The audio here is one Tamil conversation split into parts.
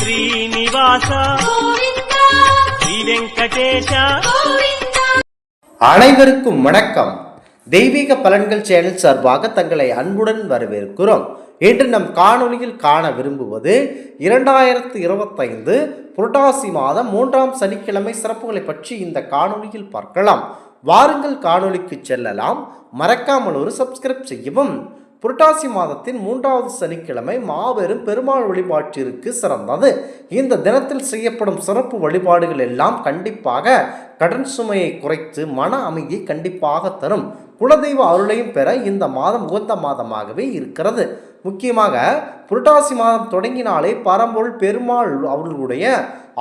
ஸ்ரீனிவாச ஸ்ரீ வெங்கடேஷ. அனைவருக்கும் வணக்கம். தெய்வீக பலன்கள் சேனல் சார்பாக தங்களை அன்புடன் வரவேற்கிறோம். இன்று நம் காணொலியில் காண விரும்புவது இரண்டாயிரத்து இருபத்தைந்து புரட்டாசி மாதம் மூன்றாம் சனிக்கிழமை சிறப்புகளை பற்றி இந்த காணொலியில் பார்க்கலாம். வாருங்கள் காணொலிக்கு செல்லலாம். மறக்காமல் ஒரு சப்ஸ்கிரைப் செய்யவும். புரட்டாசி மாதத்தின் மூன்றாவது சனிக்கிழமை மாபெரும் பெருமாள் வழிபாட்டிற்கு சிறந்தது. இந்த தினத்தில் செய்யப்படும் சிறப்பு வழிபாடுகள் எல்லாம் கண்டிப்பாக கடன் சுமையை குறைத்து மன அமைதியை கண்டிப்பாக தரும். குலதெய்வ அருளையும் பெற இந்த மாதம் உகந்த மாதமாகவே இருக்கிறது. முக்கியமாக புரட்டாசி மாதம் தொடங்கினாலே பரம்பொருள் பெருமாள் அவர்களுடைய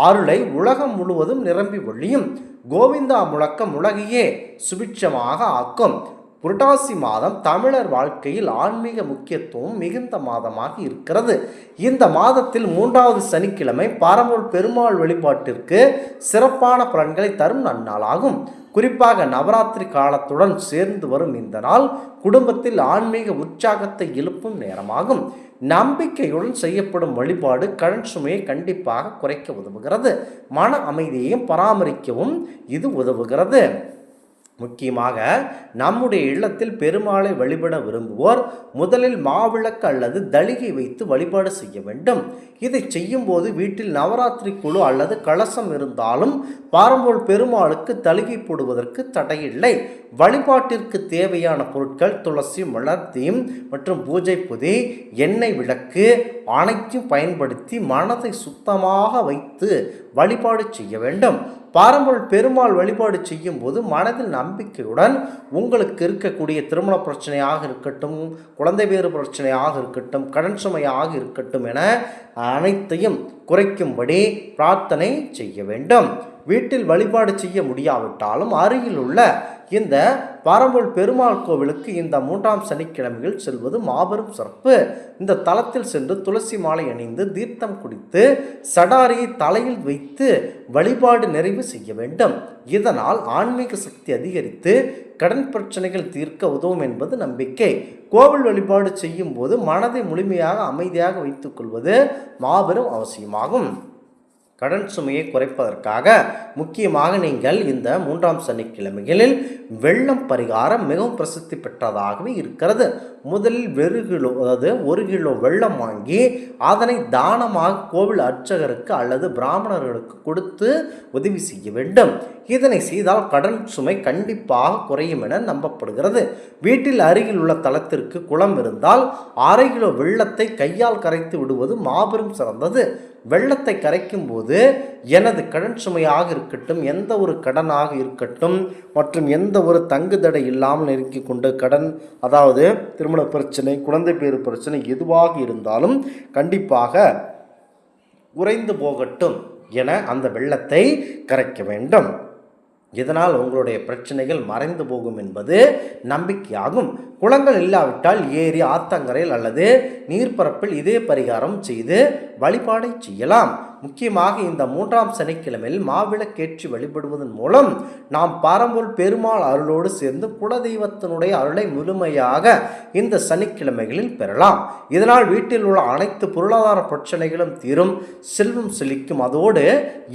அருளை உலகம் முழுவதும் நிரம்பி ஒழியும் கோவிந்தா முழக்கம் உலகையே சுபிட்சமாக ஆக்கும். புரட்டாசி மாதம் தமிழர் வாழ்க்கையில் ஆன்மீக முக்கியத்துவம் மிகுந்த மாதமாக இருக்கிறது. இந்த மாதத்தில் மூன்றாவது சனிக்கிழமை பரம்பொருள் பெருமாள் வழிபாட்டிற்கு சிறப்பான பலன்களை தரும் நன்னாளாகும் குறிப்பாக நவராத்திரி காலத்துடன் சேர்ந்து வரும் இந்த நாள் குடும்பத்தில் ஆன்மீக உற்சாகத்தை எழுப்பும் நேரமாகும். நம்பிக்கையுடன் செய்யப்படும் வழிபாடு கடன் சுமையை கண்டிப்பாக குறைக்க உதவுகிறது. மன அமைதியையும் பராமரிக்கவும் இது உதவுகிறது. முக்கியமாக நம்முடைய இல்லத்தில் பெருமாளை வழிபட விரும்புவோர் முதலில் மாவிளக்கு அல்லது தளிகை வைத்து வழிபாடு செய்ய வேண்டும். இதை செய்யும்போது வீட்டில் நவராத்திரி குழு அல்லது கலசம் இருந்தாலும் பாரம்போல் பெருமாளுக்கு தளிகை போடுவதற்கு தடையில்லை. வழிபாட்டிற்கு தேவையான பொருட்கள் துளசி மலர் தீம் மற்றும் பூஜை புதி எண்ணெய் விளக்கு அனைத்தையும் பயன்படுத்தி மனதை சுத்தமாக வைத்து வழிபாடு செய்ய வேண்டும். பாரம்பரிய பெருமாள் வழிபாடு செய்யும் போது மனதில் நம்பிக்கையுடன் உங்களுக்கு இருக்கக்கூடிய திருமண பிரச்சனையாக இருக்கட்டும் குழந்தை பேறு பிரச்சனையாக இருக்கட்டும் கடன் சுமையாக இருக்கட்டும் என அனைத்தையும் குறைக்கும்படி பிரார்த்தனை செய்ய வேண்டும். வீட்டில் வழிபாடு செய்ய முடியாவிட்டாலும் அருகில் உள்ள இந்த பரம்பொல் பெருமாள் கோவிலுக்கு இந்த மூன்றாம் சனிக்கிழமையில் செல்வது மாபெரும் சிறப்பு. இந்த தலத்தில் சென்று துளசி மாலை அணிந்து தீர்த்தம் குடித்து சடாரியை தலையில் வைத்து வழிபாடு நிறைவு செய்ய வேண்டும். இதனால் ஆன்மீக சக்தி அதிகரித்து கடன் பிரச்சனைகள் தீர்க்க உதவும் என்பது நம்பிக்கை. கோவில் வழிபாடு செய்யும் போது மனதை முழுமையாக அமைதியாக வைத்துக்கொள்வது மாபெரும் அவசியமாகும். கடன் சுமையை குறைப்பதற்காக முக்கியமாக நீங்கள் இந்த மூன்றாம் சனிக்கிழமைகளில் வெள்ளம் பரிகாரம் மிகவும் பிரசித்தி பெற்றதாகவே இருக்கிறது. முதலில் வெறு கிலோ அதாவது ஒரு கிலோ வெள்ளம் வாங்கி அதனை தானமாக கோவில் அர்ச்சகருக்கு அல்லது பிராமணர்களுக்கு கொடுத்து உதவி செய்ய வேண்டும். இதனை செய்தால் கடன் சுமை கண்டிப்பாக குறையும் என நம்பப்படுகிறது. வீட்டில் அருகில் உள்ள தளத்திற்கு குளம் இருந்தால் அரை கிலோ வெள்ளத்தை கையால் கரைத்து விடுவது மாபெரும் சிறந்தது. வெள்ளத்தை கரைக்கும் போது எனது கடன் சுமையாக இருக்கட்டும் எந்த ஒரு கடனாக இருக்கட்டும் மற்றும் எந்த ஒரு தங்குதடை இல்லாமல் நெருக்கி கொண்டு கடன் அதாவது திருமண பிரச்சனை குழந்தை பேர் பிரச்சனை எதுவாக இருந்தாலும் கண்டிப்பாக குறைந்து போகட்டும் என அந்த வெள்ளத்தை கரைக்க வேண்டும். இதனால் உங்களுடைய பிரச்சனைகள் மறைந்து போகும் என்பது நம்பிக்கையாகும். குளங்கள் இல்லாவிட்டால் ஏரி ஆத்தங்கரையில் அல்லது நீர்ப்பரப்பில் இதே பரிகாரம் செய்து வழிபாடை செய்யலாம். முக்கியமாக இந்த மூன்றாம் சனிக்கிழமையில் மாவிளக்கேற்றி வழிபடுவதன் மூலம் நாம் பாரம்பரிய பெருமாள் அருளோடு சேர்ந்து குலதெய்வத்தினுடைய அருளை முழுமையாக இந்த சனிக்கிழமைகளில் பெறலாம். இதனால் வீட்டில் உள்ள அனைத்து பொருளாதார பிரச்சனைகளும் தீரும். செல்வம் செழிக்கும். அதோடு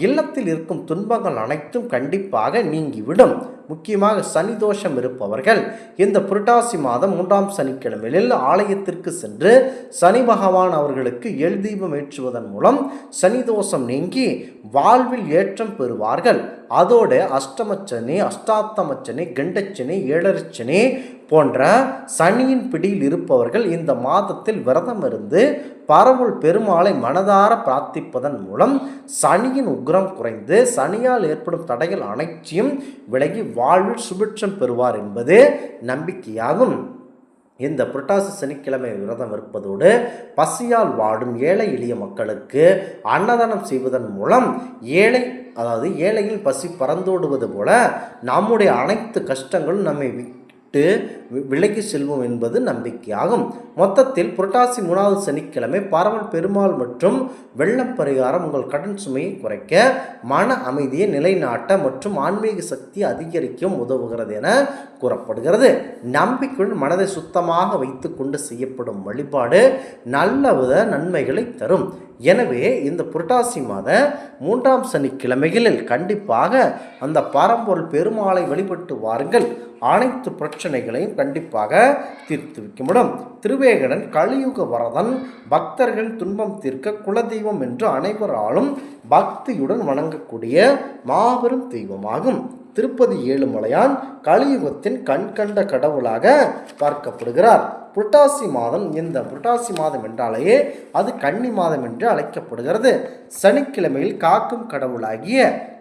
இல்லத்தில் இருக்கும் துன்பங்கள் அனைத்தும் கண்டிப்பாக நீங்கிவிடும். முக்கியமாக சனி தோஷம் இருப்பவர்கள் இந்த புரட்டாசி மாதம் மூன்றாம் சனிக்கிழமையில் ஆலயத்திற்கு சென்று சனி பகவான் அவர்களுக்கு எள் தீபம் ஏற்றுவதன் மூலம் சனி தோஷம் நீங்கி வாழ்வில் ஏற்றம் பெறுவார்கள். அதோடு அஷ்டமச்சனி அஷ்டாத்தமச்சனி கண்டச்சனி ஏழரச்சனி போன்ற சனியின் பிடியில் இருப்பவர்கள் இந்த மாதத்தில் விரதம் இருந்து பரவுள் பெருமாளை மனதார பிரார்த்திப்பதன் மூலம் சனியின் உக்ரம் குறைந்து சனியால் ஏற்படும் தடைகள் அனைத்தையும் விலகி வாழ்வில் சுபிட்சம் பெறுவார் என்பது நம்பிக்கையாகும். இந்த புரட்டாசி சனிக்கிழமை விரதம் இருப்பதோடு பசியால் வாடும் ஏழை எளிய மக்களுக்கு அன்னதானம் செய்வதன் மூலம் ஏழை அதாவது ஏழையில் பசி பறந்தோடுவது போல நம்முடைய அனைத்து கஷ்டங்களும் நம்மை விட்டு விலகி செல்வோம் என்பது நம்பிக்கையாகும். மொத்தத்தில் புரட்டாசி மூணாவது சனிக்கிழமை பரவல் பெருமாள் மற்றும் வெள்ளம் பரிகாரம் உங்கள் கடன் சுமையை குறைக்க மன அமைதியை நிலைநாட்ட மற்றும் ஆன்மீக சக்தியை அதிகரிக்கும் உதவுகிறது என கூறப்படுகிறது. நம்பிக்கையுடன் மனதை சுத்தமாக வைத்துக்கொண்டு செய்யப்படும் வழிபாடு நல்ல வித நன்மைகளை தரும். எனவே இந்த புரட்டாசி மாத மூன்றாம் சனிக்கிழமைகளில் கண்டிப்பாக அந்த பாரம்பொருள் பெருமாளை வழிபட்டு வாருங்கள். அனைத்து பிரச்சனைகளையும் கண்டிப்பாக தீர்த்து வைக்கப்படும் திருவேகடன் கலியுக வரதன் பக்தர்கள் துன்பம் தீர்க்க குலதெய்வம் என்று அனைவராலும் பக்தியுடன் வணங்கக்கூடிய மாபெரும் தெய்வமாகும். திருப்பதி ஏழுமலையான் கலியுகத்தின் கண்கண்ட கடவுளாக பார்க்கப்படுகிறார். புரட்டாசி மாதம் இந்த புரட்டாசி மாதம் என்றாலேயே அது கன்னி மாதம் என்று அழைக்கப்படுகிறது. சனிக்கிழமையில் காக்கும் கடவுளாகிய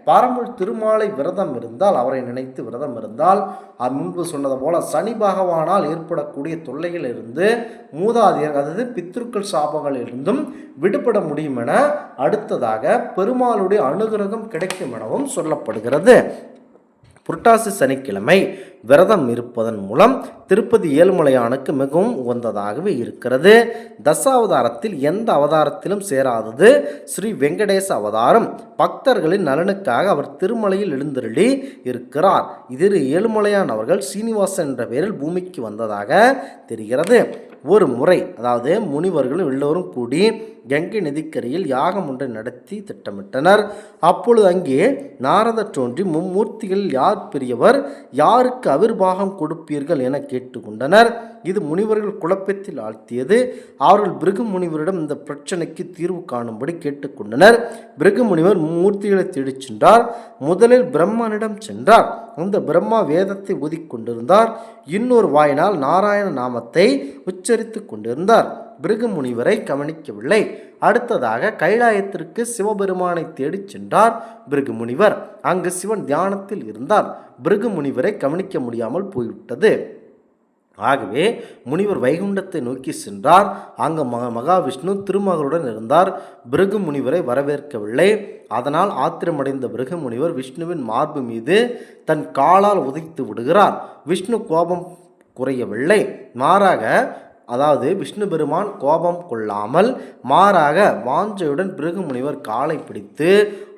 பரமுள் திருமாலை விரதம் இருந்தால் அவரை நினைத்து விரதம் இருந்தால் அது முன்பு சொன்னது போல சனி பகவானால் ஏற்படக்கூடிய தொல்லைகள் இருந்து மூதாதையர் அதாவது பித்ருக்கள் சாபங்களில் இருந்தும் விடுபட முடியும் என அடுத்ததாக பெருமாளுடைய அனுகிரகம் கிடைக்கும் எனவும் சொல்லப்படுகிறது. புரட்டாசி சனிக்கிழமை விரதம் இருப்பதன் மூலம் திருப்பதி ஏழுமலையானுக்கு மிகவும் உகந்ததாகவே இருக்கிறது. தசாவதாரத்தில் எந்த அவதாரத்திலும் சேராதது. ஸ்ரீ வெங்கடேச அவதாரம். பக்தர்களின் நலனுக்காக அவர் திருமலையில் எழுந்தருளி இருக்கிறார். இதில் ஏழுமலையான் அவர்கள் சீனிவாசன் என்ற பெயரில் பூமிக்கு வந்ததாக தெரிகிறது. ஒரு முறை அதாவது முனிவர்களும் எல்லோரும் கூடி கங்கை நதிக்கரையில் யாகம் ஒன்றை நடத்தி திட்டமிட்டனர். அப்பொழுது அங்கே நாரதர் தோன்றி மும்மூர்த்திகளில் யார் பெரியவர்? யாருக்கு அவிர்வாகம் கொடுப்பீர்கள் என கேட்டுக்கொண்டனர். இது முனிவர்கள் குழப்பத்தில் ஆழ்த்தியது. அவர்கள் பிருகு முனிவரிடம் இந்த பிரச்சனைக்கு தீர்வு காணும்படி கேட்டுக்கொண்டனர். பிருகு முனிவர் மூர்த்திகளை தேடிச் சென்றார். முதலில் பிரம்மனிடம் சென்றார். அந்த பிரம்மா வேதத்தை ஊதிக்கொண்டிருந்தார் இன்னொரு வாயினால் நாராயண நாமத்தை உச்சரித்து கொண்டிருந்தார். பிருகு முனிவரை கவனிக்கவில்லை. அடுத்ததாக கைலாயத்திற்கு சிவபெருமானை தேடிச் சென்றார் பிருகு முனிவர் அங்கு சிவன் தியானத்தில் இருந்தார். பிருகு முனிவரை கவனிக்க முடியாமல் போய்விட்டது. ஆகவே முனிவர் வைகுண்டத்தை நோக்கி சென்றார். அங்கு மகா மகாவிஷ்ணு திருமகளுடன் இருந்தார். பிருகு முனிவரை வரவேற்கவில்லை. அதனால் ஆத்திரமடைந்த பிருகு முனிவர் விஷ்ணுவின் மார்பு மீது தன் காலால் உதைத்து விடுகிறார். விஷ்ணு கோபம் குறையவில்லை. மாறாக அதாவது விஷ்ணு பெருமான் கோபம் கொள்ளாமல் மாறாக வாஞ்சையுடன் பிருகு முனிவர் காலை பிடித்து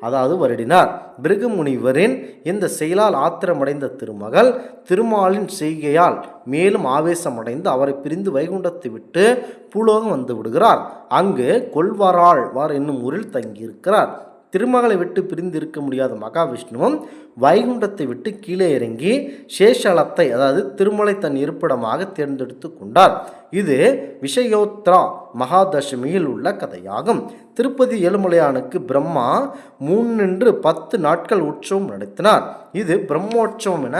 அதாவது வருடினார். பிருகு முனிவரின் இந்த செயலால் ஆத்திரமடைந்த திருமகள் திருமாலின் செய்கையால் மேலும் ஆவேசமடைந்து அவரை பிரிந்து வைகுண்டத்தை விட்டு பூலோகம் வந்து விடுகிறார். அங்கு கொள்வராள் வார் என்னும் ஊரில் தங்கியிருக்கிறார். திருமகளை விட்டு பிரிந்து இருக்க முடியாத மகாவிஷ்ணுவும் வைகுண்டத்தை விட்டு கீழே இறங்கி சேஷலத்தை அதாவது திருமலை தன் இருப்பிடமாக தேர்ந்தெடுத்து கொண்டார். இது விஷயோத்ரா மகாதசமியில் உள்ள கதையாகும். திருப்பதி ஏழுமலையானுக்கு பிரம்மா மூன்று பத்து நாட்கள் உற்சவம் நடத்தினார். இது பிரம்மோற்சவம் என